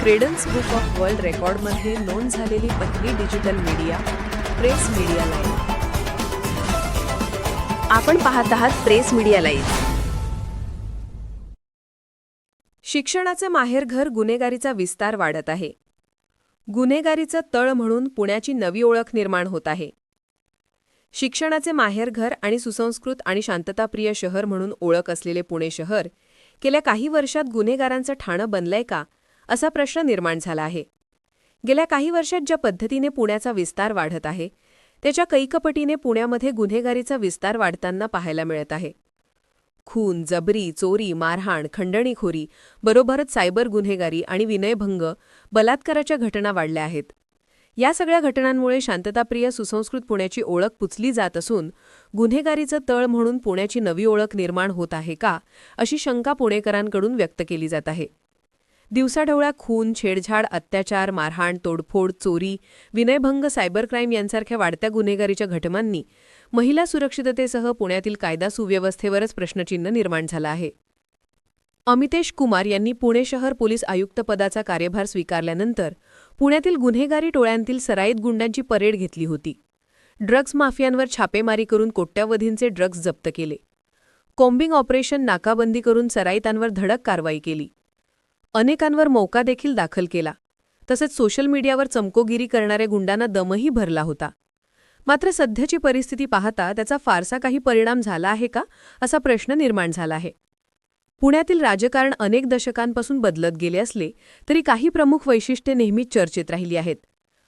Credence book of world रेकॉर्डमध्ये नोंद झालेली पहिली digital media press media live आपण पाहत आहात प्रेस मीडिया लाईव्ह शिक्षणाचे माहेरघर गुन्हेगारीचा विस्तार वाढत आहे. गुन्हेगारीचं तळ म्हणून पुण्याची नवी ओळख निर्माण होत आहे. शिक्षणाचे माहेरघर आणि सुसंस्कृत आणि शांतताप्रिय शहर म्हणून ओळख असलेले पुणे शहर गेल्या काही वर्षात गुन्हेगारांचं ठाणं बनलंय का? असा प्रश्न निर्माण झाला आहे. गेल्या काही वर्षात ज्या पद्धतीने पुण्याचा विस्तार वाढत आहे त्याच्या कैकपटीने पुण्यामध्ये गुन्हेगारीचा विस्तार वाढताना पाहायला मिळत आहे. खून जबरी चोरी मारहाण खंडणीखोरी बरोबरच सायबर गुन्हेगारी आणि विनयभंग बलात्काराच्या घटना वाढल्या आहेत. या सगळ्या घटनांमुळे शांतताप्रिय सुसंस्कृत पुण्याची ओळख पुचली जात असून गुन्हेगारीचं तळ म्हणून पुण्याची नवी ओळख निर्माण होत आहे का अशी शंका पुणेकरांकडून व्यक्त केली जात आहे. दिवसाढवळ्या खून छेडछाड अत्याचार मारहाण तोडफोड चोरी विनयभंग सायबर क्राईम यांसारख्या वाढत्या गुन्हेगारीच्या घटनांनी महिला सुरक्षिततेसह पुण्यातील कायदा सुव्यवस्थेवरच प्रश्नचिन्ह निर्माण झालं आहे. अमितेश कुमार यांनी पुणे शहर पोलीस आयुक्तपदाचा कार्यभार स्वीकारल्यानंतर पुण्यातील गुन्हेगारी टोळ्यांतील सराईत गुंडांची परेड घेतली होती. ड्रग्ज माफियांवर छापेमारी करून कोट्यावधींचे ड्रग्ज जप्त केले. कॉम्बिंग ऑपरेशन नाकाबंदी करून सराईतांवर धडक कारवाई केली. अनेकांवर मौका देखील दाखल केला. तसेच सोशल मीडियावर चमकोगिरी करणाऱ्या गुंडांना दमही भरला होता. मात्र सध्याची परिस्थिती पाहता त्याचा फारसा काही परिणाम झाला आहे का असा प्रश्न निर्माण झाला आहे. पुण्यातील राजकारण अनेक दशकांपासून बदलत गेले असले तरी काही प्रमुख वैशिष्ट्ये नेहमीच चर्चेत राहिली आहेत.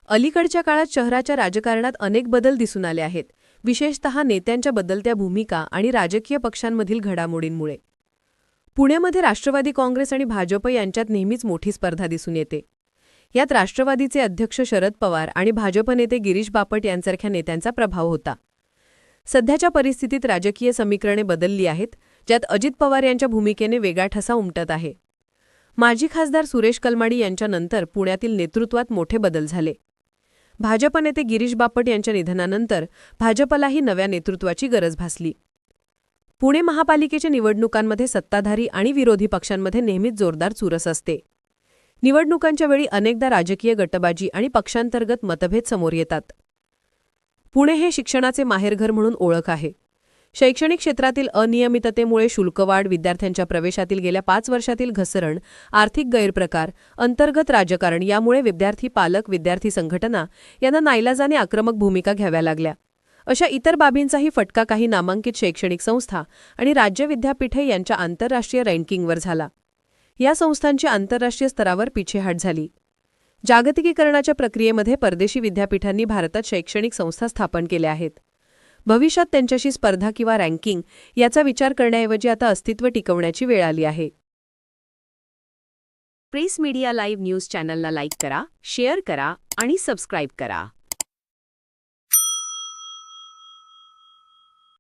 अलीकडच्या काळात शहराच्या राजकारणात अनेक बदल दिसून आले आहेत विशेषतः नेत्यांच्या बदलत्या भूमिका आणि राजकीय पक्षांमधील घडामोडींमुळे. पुण्यामध्ये राष्ट्रवादी काँग्रेस आणि भाजप यांच्यात नेहमीच मोठी स्पर्धा दिसून येते. यात राष्ट्रवादीचे अध्यक्ष शरद पवार आणि भाजप नेते गिरीश बापट यांसारख्या नेत्यांचा प्रभाव होता. सध्याच्या परिस्थितीत राजकीय समीकरणे बदलली आहेत ज्यात अजित पवार यांच्या भूमिकेने वेगळा ठसा उमटत आहे. माजी खासदार सुरेश कलमाडी यांच्यानंतर पुण्यातील नेतृत्वात मोठे बदल झाले. भाजप नेते गिरीश बापट यांच्या निधनानंतर भाजपलाही नव्या नेतृत्वाची गरज भासली. पुणे महापालिकेच्या निवडणुकांमध्ये सत्ताधारी आणि विरोधी पक्षांमध्ये नेहमीच जोरदार चुरस असते. निवडणुकांच्या वेळी अनेकदा राजकीय गटबाजी आणि पक्षांतर्गत मतभेद समोर येतात. पुणे हे शिक्षणाचे माहेरघर म्हणून ओळख आहे. शैक्षणिक क्षेत्रातील अनियमिततेमुळे शुल्कवाढ विद्यार्थ्यांच्या प्रवेशातील गेल्या पाच वर्षातील घसरण आर्थिक गैरप्रकार अंतर्गत राजकारण यामुळे विद्यार्थी पालक विद्यार्थी संघटना यांना नाईलाजाने आक्रमक भूमिका घ्याव्या लागल्या. अशा इतर बाबींचाही फटका काही नामांकित शैक्षणिक संस्था आणि राज्य विद्यापीठे यांच्या आंतरराष्ट्रीय रँकिंगवर झाला. या संस्थांची आंतरराष्ट्रीय स्तरावर पिछेहाट झाली. जागतिकीकरणाच्या प्रक्रियेमध्ये परदेशी विद्यापीठांनी भारतात शैक्षणिक संस्था स्थापन केल्या आहेत. भविष्यात त्यांच्याशी स्पर्धा किंवा रँकिंग याचा विचार करण्याऐवजी आता अस्तित्व टिकवण्याची वेळ आली आहे. प्रेस मीडिया लाईव्ह न्यूज चॅनलला लाईक करा शेअर करा आणि सबस्क्राईब करा.